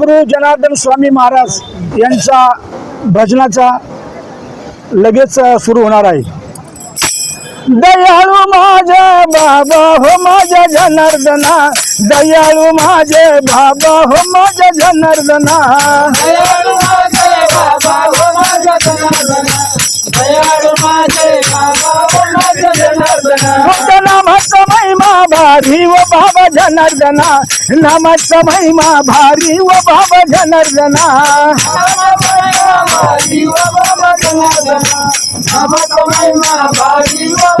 सद्गुरू जनार्दन स्वामी महाराज यांचा भजनाचा लगेच सुरू होणार आहे. दयाळू माझे बाबा हो माझ्या जनार्दना दयाळू माझे बाबा हो माझ्या जनार्दना. व बाबा जनार्दना। नामाचा महिमा भारी व बाबा जनार्दना भारी व बाबा जनार्दना। नामाचा महिमा भारी व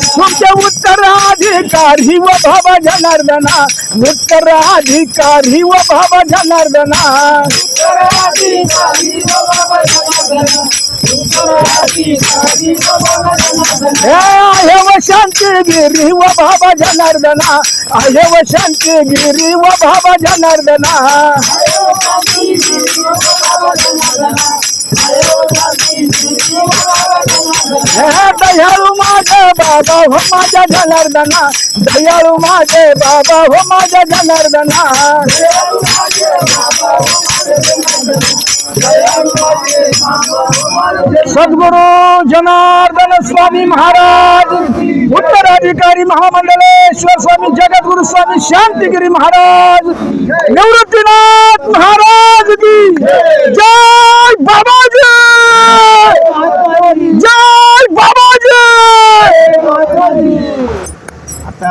तुमचे उत्तराधिकारी व बाबा जनार्दना उत्तराधिकारी व बाबा जनार्दना हे आहे व शांतीगिरी व बाबा जनार्दना आहे व शांतीगिरी व बाबा जनार्दना दयाळू माझे बाबा हो माझ्या जनार्दना दयाळू माझे बाबा हो माझ्या जनार्दना सद्गुरु जनार्दन स्वामी महाराज, उत्तराधिकारी महामंडलेश्वर स्वामी जगद्गुरु स्वामी शांतिगिरी महाराज, निवृत्तीनाथ महाराज की जय।